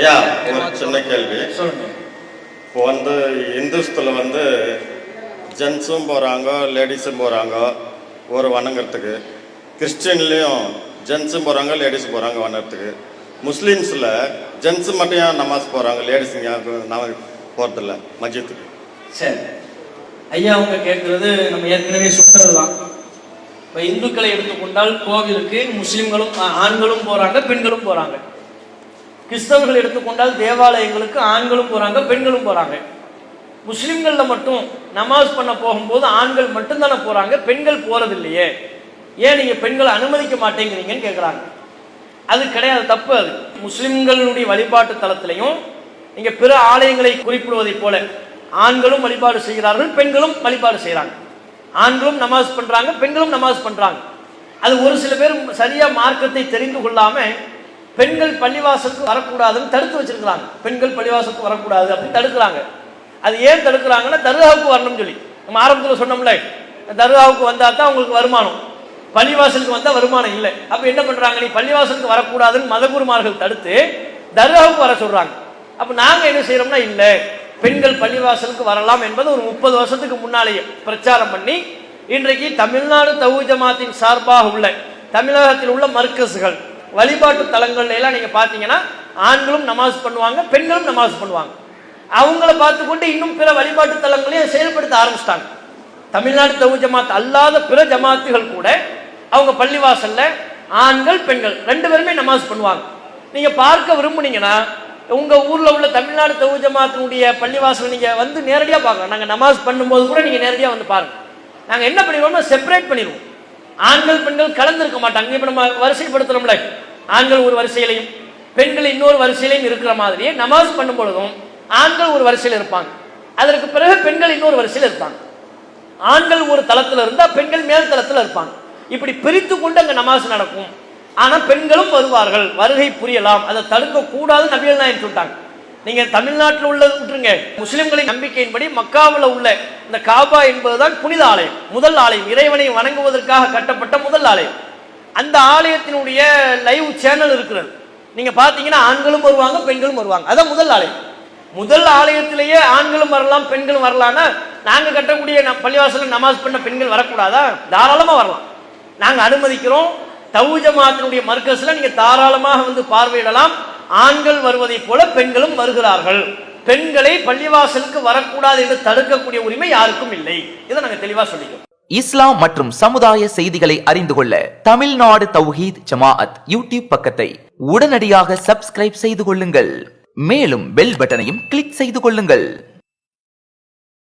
ஐயா ஒரு சின்ன கேள்வி. இப்போ வந்து இந்துஸ்தில் வந்து ஜென்ஸும் போகிறாங்க லேடிஸும் போகிறாங்க ஒரு வணங்குறதுக்கு. கிறிஸ்டின்லேயும் ஜென்ஸும் போகிறாங்க லேடிஸும் போகிறாங்க வணங்குறதுக்கு. முஸ்லீம்ஸில் ஜென்ஸு மட்டும் ஏன் நமாஸ் போகிறாங்க லேடிஸுங்க நான் போகிறதில்ல மஜித்துக்கு? சரி. ஐயா அவங்க கேட்குறது நம்ம ஏற்கனவே சொன்னது தான் இப்போ இந்துக்களை எடுத்துக்கொண்டால் கோவிலுக்கு முஸ்லீம்களும் ஆண்களும் போகிறாங்க பெண்களும் போகிறாங்க கிறிஸ்தவர்கள் எடுத்துக்கொண்டால் தேவாலயங்களுக்கு ஆண்களும் போகிறாங்க பெண்களும் போகிறாங்க முஸ்லீம்களில் மட்டும் நமாஸ் பண்ண போகும்போது ஆண்கள் மட்டும்தானே போகிறாங்க பெண்கள் போகிறது இல்லையே ஏன் நீங்கள் பெண்களை அனுமதிக்க மாட்டேங்கிறீங்கன்னு கேட்குறாங்க அது கிடையாது தப்பு அது. முஸ்லிம்களுடைய வழிபாட்டு தளத்திலையும் நீங்கள் பிற ஆலயங்களை குறிப்பிடுவதைப் போல ஆண்களும் வழிபாடு செய்கிறார்கள் பெண்களும் வழிபாடு செய்கிறாங்க. ஆண்களும் நமாஸ் பண்ணுறாங்க பெண்களும் நமாஸ் பண்ணுறாங்க அது ஒரு சில பேர் சரியாக மார்க்கத்தை தெரிந்து கொள்ளாமல் பெண்கள் பள்ளிவாசலுக்கு வரக்கூடாதுன்னு தடுத்து வச்சிருக்கிறாங்க. பெண்கள் பள்ளிவாசலுக்கு வரக்கூடாது அப்படின்னு தடுக்கிறாங்க. அது ஏன் தடுக்கிறாங்கன்னா தர்காவுக்கு வரணும்னு சொல்லி. நம்ம ஆரம்பத்தில் சொன்னோம்ல தர்காவுக்கு வந்தா தான் உங்களுக்கு வருமானம். பள்ளிவாசலுக்கு வந்தால் வருமானம் இல்லை. அப்போ என்ன பண்ணுறாங்க நீ பள்ளிவாசலுக்கு வரக்கூடாதுன்னு மதகுருமார்கள் தடுத்து தர்காவுக்கு வர சொல்கிறாங்க அப்போ நாங்கள் என்ன செய்கிறோம்னா இல்லை பெண்கள் பள்ளிவாசலுக்கு வரலாம் என்பது ஒரு முப்பது வருஷத்துக்கு முன்னாலேயே பிரச்சாரம் பண்ணி இன்றைக்கு தமிழ்நாடு தவு ஜமாத்தின் சார்பாக உள்ள தமிழகத்தில் உள்ள மர்க்கஸுகள் வழிபாட்டு தலங்கள்ல எல்லாம் நீங்க பாத்தீங்கன்னா ஆண்களும் நமாஸ் பண்ணுவாங்க பெண்களும் நமாஸ் பண்ணுவாங்க. அவங்கள பார்த்துக்கொண்டு இன்னும் பிற வழிபாட்டு தலங்களையும் செயல்படுத்த ஆரம்பிச்சிட்டாங்க. தமிழ்நாடு தவு ஜமாத் அல்லாத பிற ஜமாத்துகள் கூட அவங்க பள்ளிவாசல்ல ஆண்கள் பெண்கள் ரெண்டு பேருமே நமாஸ் பண்ணுவாங்க. நீங்க பார்க்க விரும்புனீங்கன்னா உங்க ஊர்ல உள்ள தமிழ்நாடு தவு ஜமாத்தினுடைய பள்ளிவாசல் நீங்க வந்து நேரடியா பார்க்கலாம். நாங்க நமாஸ் பண்ணும்போது கூட நீங்க நேரடியா வந்து பாருங்க. நாங்க என்ன பண்ணிடுவோம்னா செப்பரேட் பண்ணிடுவோம். ஆண்கள் பெண்கள் கலந்துருக்க மாட்டாங்க. இப்ப நம்ம வரிசைப்படுத்துறோம்ல. ஆண்கள் ஒரு வரிசையிலையும் பெண்கள் இன்னொரு வரிசையிலையும் இருக்கிற மாதிரியே நமாஸ் பண்ணும் பொழுதும் ஆண்கள் ஒரு வரிசையில் இருப்பாங்க. அதற்கு பிறகு பெண்கள் இன்னொரு வரிசையில் இருப்பாங்க. ஆண்கள் ஒரு தளத்தில் இருந்தால் பெண்கள் மேல் தளத்தில் இருப்பாங்க. இப்படி பிரித்து கொண்டு அங்கே நமாஸ் நடக்கும். ஆனால் பெண்களும் வருவார்கள். வருகை புரியலாம். அதை தடுக்க கூடாது நபிகள் நாயன் சொல்லிட்டாங்க. நீங்க தமிழ்நாட்டில் உள்ளது விட்டுருங்க. முஸ்லிம்களின் நம்பிக்கையின்படி மக்காவில் உள்ள இந்த காபா என்பதுதான் புனித ஆலயம். முதல் ஆலயம். இறைவனை வணங்குவதற்காக கட்டப்பட்ட முதல் ஆலயம். அந்த ஆலயத்தினுடைய லைவ் சேனல் இருக்கிறது. நீங்க பாத்தீங்கன்னா ஆண்களும் வருவாங்க பெண்களும் வருவாங்க. அதான் முதல் ஆலயம். முதல் ஆலயத்திலேயே ஆண்களும் வரலாம் பெண்களும் வரலாம்னா நாங்க கட்டக்கூடிய நம் நமாஸ் பண்ண பெண்கள் வரக்கூடாதா? தாராளமா வரலாம். நாங்க அனுமதிக்கிறோம். தவு மர்க்கஸ்ல நீங்க தாராளமாக வந்து பார்வையிடலாம். ஆண்கள் வருவதைப் போல பெண்களும் வருகிறார்கள். பெண்களை பள்ளிவாசலுக்கு வரக்கூடாது என்று தடுக்கக்கூடிய உரிமை யாருக்கும் இல்லை. இதை நாங்க தெளிவா சொல்லிக்கிறோம். இஸ்லாம் மற்றும் சமுதாய செய்திகளை அறிந்து கொள்ள தமிழ்நாடு தௌஹீத் ஜமாஅத் யூடியூப் பக்கத்தை உடனடியாக சப்ஸ்கிரைப் செய்து கொள்ளுங்கள். மேலும் பெல் பட்டனையும் கிளிக் செய்து கொள்ளுங்கள்.